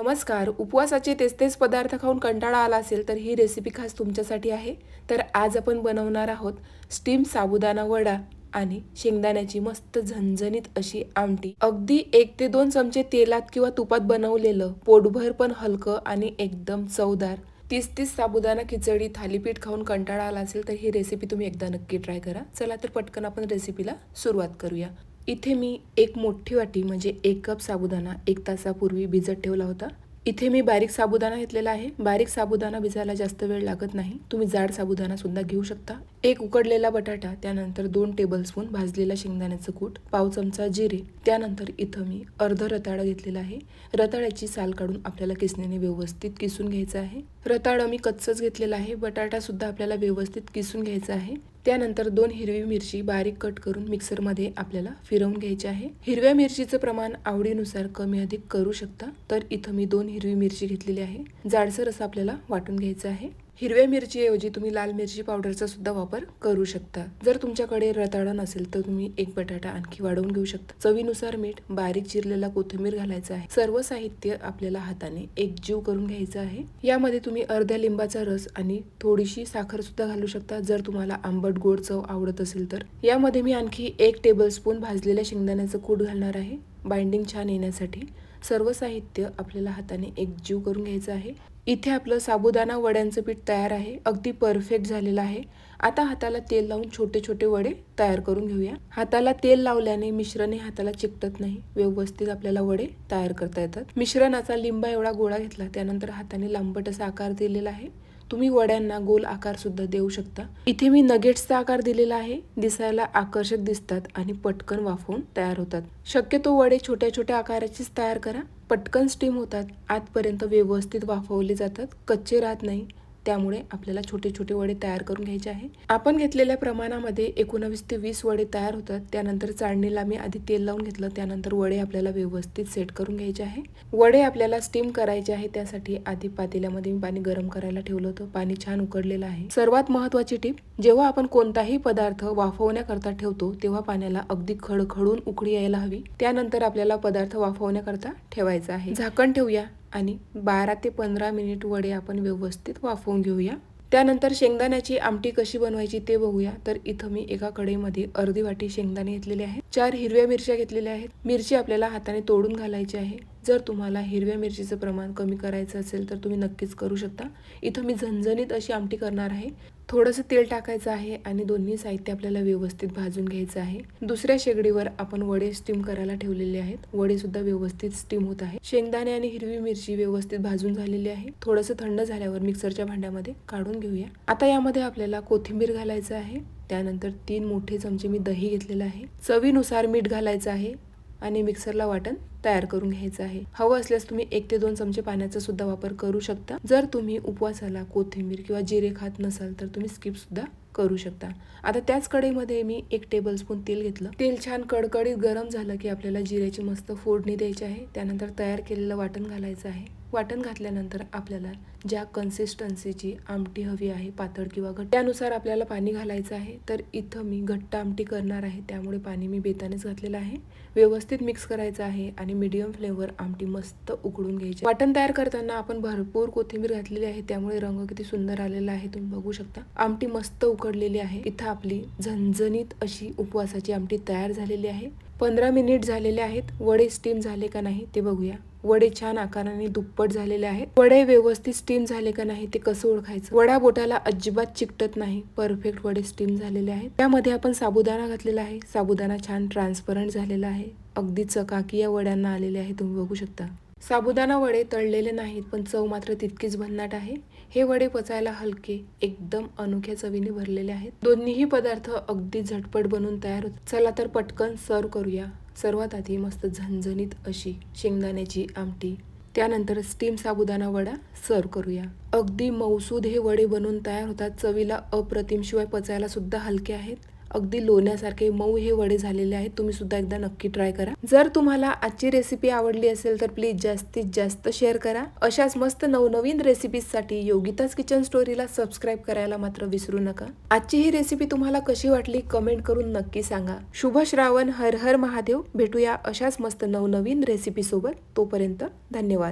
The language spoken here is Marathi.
नमस्कार. उपवासाचे तेच तेच पदार्थ खाऊन कंटाळा आला असेल तर ही रेसिपी खास तुमच्यासाठी आहे. तर आज आपण बनवणार आहोत स्टीम साबुदाणा वडा आणि शेंगदाण्याची मस्त झणझणीत अशी आमटी. अगदी एक ते दोन चमचे तेलात किंवा तुपात बनवलेलं पोटभर पण हलकं आणि एकदम चवदार तीस तीस साबुदाणा खिचडी थालीपीठ खाऊन कंटाळा आला असेल तर ही रेसिपी तुम्ही एकदा नक्की ट्राय करा. चला तर पटकन आपण रेसिपीला सुरुवात करूया. इथे मी एक मोठी वाटी म्हणजे एक कप साबुदाणा एक तासापूर्वी भिजत ठेवला होता. इथे मी बारीक साबुदाणा घेतलेला आहे. बारीक साबुदाणा भिजायला जास्त वेळ लागत नाही. तुम्ही जाड साबुदाणा सुद्धा घेऊ शकता. एक उकडलेला बटाटा त्यानंतर दोन टेबलस्पून भाजलेला शेंगदाण्याचं कूट पाव चमचा जिरे त्यानंतर इथं मी अर्ध रताळं घेतलेलं आहे. रताळ्याची साल काढून आपल्याला किसणीने व्यवस्थित किसून घ्यायचं आहे. रताळं मी कच्चच घेतलेलं आहे. बटाटा सुद्धा आपल्याला व्यवस्थित किसून घ्यायचा आहे. त्यानंतर दोन हिरवी मिरची बारीक कट करून मिक्सरमध्ये आपल्याला फिरवून घ्यायची आहे. हिरव्या मिरचीचं प्रमाण आवडीनुसार कमी अधिक करू शकता. तर इथं मी दोन हिरवी मिरची घेतलेली आहे. जाडसर असं आपल्याला वाटून घ्यायचं आहे. हिरव्या मिरचीऐवजी तुम्ही लाल मिरची पावडरचा सुद्धा वापर करू शकता. जर तुमच्याकडे रताळा नसेल तर तुम्ही एक बटाटा आणखी वाढवून घेऊ शकता. चवीनुसार मीठ बारीक चिरलेला कोथिंबीर घालायचा आहे. सर्व साहित्य आपल्याला हाताने एकजीव करून घ्यायचं आहे. यामध्ये तुम्ही अर्ध्या लिंबाचा रस आणि थोडीशी साखर सुद्धा घालू शकता. जर तुम्हाला आंबट गोड चव आवडत असेल तर. यामध्ये मी आणखी एक टेबलस्पून भाजलेल्या शेंगदाण्याचं कूट घालणार आहे. बाइंडिंग छान येण्यासाठी सर्व साहित्य आपल्याला हाताने एकजीव करून घ्यायचं आहे. इथे आपलं साबुदाणा वड्यांचं पीठ तयार आहे. अगदी परफेक्ट झालेलं आहे. आता हाताला तेल लावून छोटे छोटे वडे तयार करून घेऊया. हाताला तेल लावल्याने मिश्रण हे हाताला चिकटत नाही. व्यवस्थित आपल्याला वडे तयार करता येतात. मिश्रणाचा लिंबा एवढा गोळा घेतला त्यानंतर हाताने लांबट असा आकार दिलेला आहे. तुम्ही वड्यांना गोल आकार सुद्धा देऊ शकता. इथे मी नगेट्सचा आकार दिलेला आहे. दिसायला आकर्षक दिसतात आणि पटकन वाफवून तयार होतात. शक्यतो वडे छोट्या छोट्या आकाराचीच तयार करा. पटकन स्टीम होतात. आतपर्यंत व्यवस्थित वाफवले जातात. कच्चे राहत नाही. त्यामुळे आपल्याला छोटे छोटे वडे तयार करून घ्यायचे आहे. आपण घेतलेल्या प्रमाणामध्ये एकोणावीस ते वीस वडे तयार होतात. त्यानंतर चाळणीला मी आधी तेल लावून घेतलं. त्यानंतर वडे आपल्याला व्यवस्थित सेट करून घ्यायचे आहे. वडे आपल्याला स्टीम करायचे आहे. त्यासाठी आधी पातेल्यामध्ये मी पाणी गरम करायला ठेवलं होतं. पाणी छान उकडलेलं आहे. सर्वात महत्वाची टीप जेव्हा आपण कोणताही पदार्थ वाफवण्याकरता ठेवतो तेव्हा पाण्याला अगदी खडखडून उकडी यायला हवी. त्यानंतर आपल्याला पदार्थ वाफवण्याकरता ठेवायचा आहे. झाकण ठेवूया. आणि बारा ते पंधरा मिनिट वडे आपण व्यवस्थित वाफवून घेऊया. त्यानंतर शेंगदाण्याची आमटी कशी बनवायची ते बघूया. तर इथं मी एका कढईमध्ये अर्धी वाटी शेंगदाणे घेतलेले आहेत. चार हिरव्या मिरच्या घेतलेल्या आहेत. मिरची आपल्याला हाताने तोडून घालायची आहे. जर तुम्हाला हिरव्या मिरचीचं प्रमाण कमी करायचं असेल तर तुम्ही नक्कीच करू शकता. इथं मी झणझणीत अशी आमटी करणार आहे. थोडंसं तेल टाकायचं आहे आणि दोन्ही साहित्य आपल्याला व्यवस्थित भाजून घ्यायचं आहे. दुसऱ्या शेगडीवर आपण वडे स्टीम करायला ठेवलेले आहेत. वडे सुद्धा व्यवस्थित स्टीम होत आहे. शेंगदाणे आणि हिरवी मिरची व्यवस्थित भाजून झालेली आहे. थोडंसं थंड झाल्यावर मिक्सरच्या भांड्यामध्ये काढून घेऊया. आता यामध्ये आपल्याला कोथिंबीर घालायचं आहे. त्यानंतर तीन मोठे चमचे मी दही घेतलेलं आहे. चवीनुसार मीठ घालायचं आहे आणि मिक्सरला वाटण तयार करून घ्यायचं आहे. हवं असल्यास तुम्ही एक ते दोन चमचे पाण्याचा सुद्धा वापर करू शकता. जर तुम्ही उपवासाला कोथिंबीर किंवा जिरे खात नसाल तर तुम्ही स्किप सुद्धा करू शकता. आता त्याच कढईमध्ये मी एक टेबलस्पून तेल घेतलं. तेल छान कडकडीत गरम झालं की आपल्याला जिऱ्याची मस्त फोडणी द्यायची आहे. त्यानंतर तयार केलेलं वाटण घालायचं आहे. वाटण घातल्यानंतर आपल्याला ज्या कन्सिस्टन्सीची आमटी हवी आहे पातळ किंवा घट्ट त्यानुसार आपल्याला पाणी घालायचं आहे. तर इथं मी घट्ट आमटी करणार आहे. त्यामुळे पाणी मी बेतानेच घातलेलं आहे. व्यवस्थित मिक्स करायचं आहे आणि मीडियम फ्लेमवर आमटी मस्त उकडून घ्यायची. वाटण तयार करताना आपण भरपूर कोथिंबीर घातलेली आहे. त्यामुळे रंग किती सुंदर आलेला आहे तुम्ही बघू शकता. आमटी मस्त उकडलेली आहे. इथं आपली झणझणीत अशी उपवासाची आमटी तयार झालेली आहे. पंधरा मिनिट झालेले आहेत. वडे स्टीम झाले का नाही ते बघूया. वडे छान आकाराने दुप्पट झालेले आहेत. वडे व्यवस्थित स्टीम झाले का नाही ते कसं ओळखायचं? वडा बोटाला अजिबात चिकटत नाही. परफेक्ट वडे स्टीम झालेले आहेत. त्यामध्ये आपण साबुदाणा घातलेला आहे. साबुदाणा छान ट्रान्सपरंट झालेला आहे. अगदी चकाकी या वड्यांना आलेले आहे तुम्ही बघू शकता. साबुदाणा वडे तळलेले नाहीत पण चव मात्र तितकीच भन्नाट आहे. हे वडे पचायला हलके एकदम अनोख्या चवीने भरलेले आहेत. दोन्हीही पदार्थ अगदी झटपट बनून तयार होत चला तर पटकन सर्व करूया. सर्वात आधी मस्त झणझणीत अशी शेंगदाण्याची आमटी त्यानंतर स्टीम साबुदाणा वडा सर्व करूया. अगदी मौसूद हे वडे बनवून तयार होतात. चवीला अप्रतिम शिवाय पचायला सुद्धा हलके आहेत. अगदी लोण्यासारखे मऊ हे वडे झालेले आहेत. तुम्ही सुद्धा एकदा नक्की ट्राय करा. जर तुम्हाला आजची रेसिपी आवडली असेल तर प्लीज जास्तीत जास्त शेअर करा. अशाच मस्त नवनवीन रेसिपीजसाठी योगिताज किचन स्टोरीला सबस्क्राईब करायला मात्र विसरू नका. आजची ही रेसिपी तुम्हाला कशी वाटली कमेंट करून नक्की सांगा. शुभ श्रावण हर हर महादेव. भेटूया अशाच मस्त नवनवीन रेसिपी सोबत. तोपर्यंत धन्यवाद.